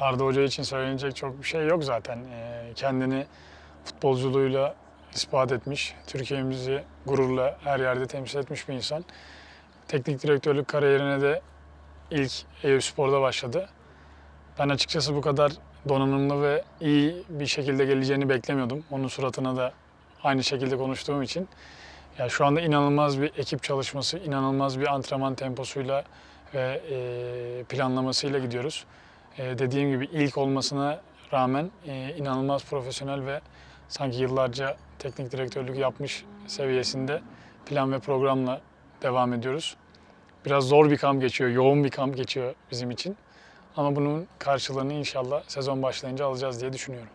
Arda Hoca için söylenecek çok bir şey yok zaten. Ee, kendini futbolculuğuyla ispat etmiş, Türkiye'mizi gururla her yerde temsil etmiş bir insan. Teknik direktörlük kariyerine de ilk Eyüp Spor'da başladı. Ben açıkçası bu kadar donanımlı ve iyi bir şekilde geleceğini beklemiyordum. Onun suratına da aynı şekilde konuştuğum için. Ya şu anda inanılmaz bir ekip çalışması, inanılmaz bir antrenman temposuyla ve e, planlamasıyla gidiyoruz. E, dediğim gibi ilk olmasına rağmen e, inanılmaz profesyonel ve sanki yıllarca teknik direktörlük yapmış seviyesinde plan ve programla devam ediyoruz. Biraz zor bir kamp geçiyor, yoğun bir kamp geçiyor bizim için. Ama bunun karşılığını inşallah sezon başlayınca alacağız diye düşünüyorum.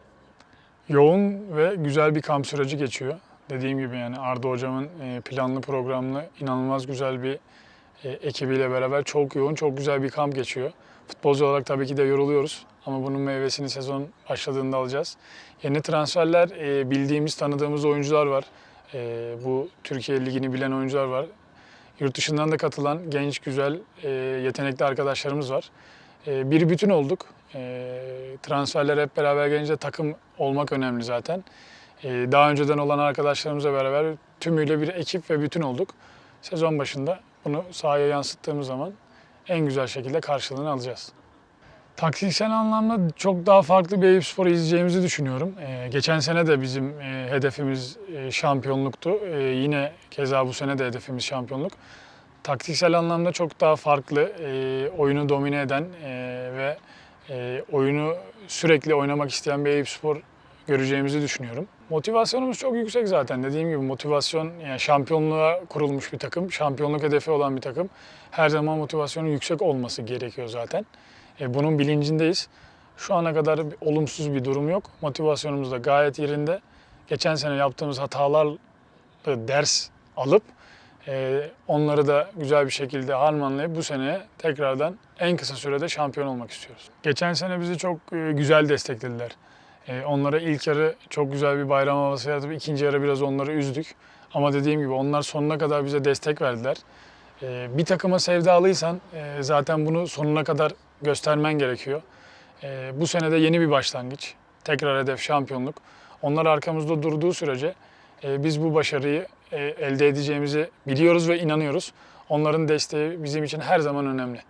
Yoğun ve güzel bir kamp süreci geçiyor. Dediğim gibi yani Arda hocamın e, planlı programlı inanılmaz güzel bir ekibiyle beraber çok yoğun, çok güzel bir kamp geçiyor. Futbolcu olarak tabii ki de yoruluyoruz ama bunun meyvesini sezon başladığında alacağız. Yeni transferler, e, bildiğimiz, tanıdığımız oyuncular var. E, Bu Türkiye Ligi'ni bilen oyuncular var. Yurt dışından da katılan genç, güzel, e, yetenekli arkadaşlarımız var. E, Bir bütün olduk. E, Transferler hep beraber gelince takım olmak önemli zaten. E, Daha önceden olan arkadaşlarımızla beraber tümüyle bir ekip ve bütün olduk. Sezon başında bunu sahaya yansıttığımız zaman en güzel şekilde karşılığını alacağız. Taktiksel anlamda çok daha farklı bir Eyüp Spor'u izleyeceğimizi düşünüyorum. Ee, geçen sene de bizim e, hedefimiz e, şampiyonluktu. E, yine keza bu sene de hedefimiz şampiyonluk. Taktiksel anlamda çok daha farklı, e, oyunu domine eden e, ve e, oyunu sürekli oynamak isteyen bir Eyüp Spor göreceğimizi düşünüyorum. Motivasyonumuz çok yüksek zaten. Dediğim gibi motivasyon yani şampiyonluğa kurulmuş bir takım, şampiyonluk hedefi olan bir takım. Her zaman motivasyonun yüksek olması gerekiyor zaten. E, bunun bilincindeyiz. Şu ana kadar olumsuz bir durum yok. Motivasyonumuz da gayet yerinde. Geçen sene yaptığımız hatalarla ders alıp e, onları da güzel bir şekilde harmanlayıp bu sene tekrardan en kısa sürede şampiyon olmak istiyoruz. Geçen sene bizi çok e, güzel desteklediler. E, onlara ilk yarı çok güzel bir bayram havası yaratıp ikinci yarı biraz onları üzdük. Ama dediğim gibi onlar sonuna kadar bize destek verdiler. E, bir takıma sevdalıysan e, zaten bunu sonuna kadar göstermen gerekiyor. E, bu sene de yeni bir başlangıç. Tekrar hedef şampiyonluk. Onlar arkamızda durduğu sürece e, biz bu başarıyı e, elde edeceğimizi biliyoruz ve inanıyoruz. Onların desteği bizim için her zaman önemli.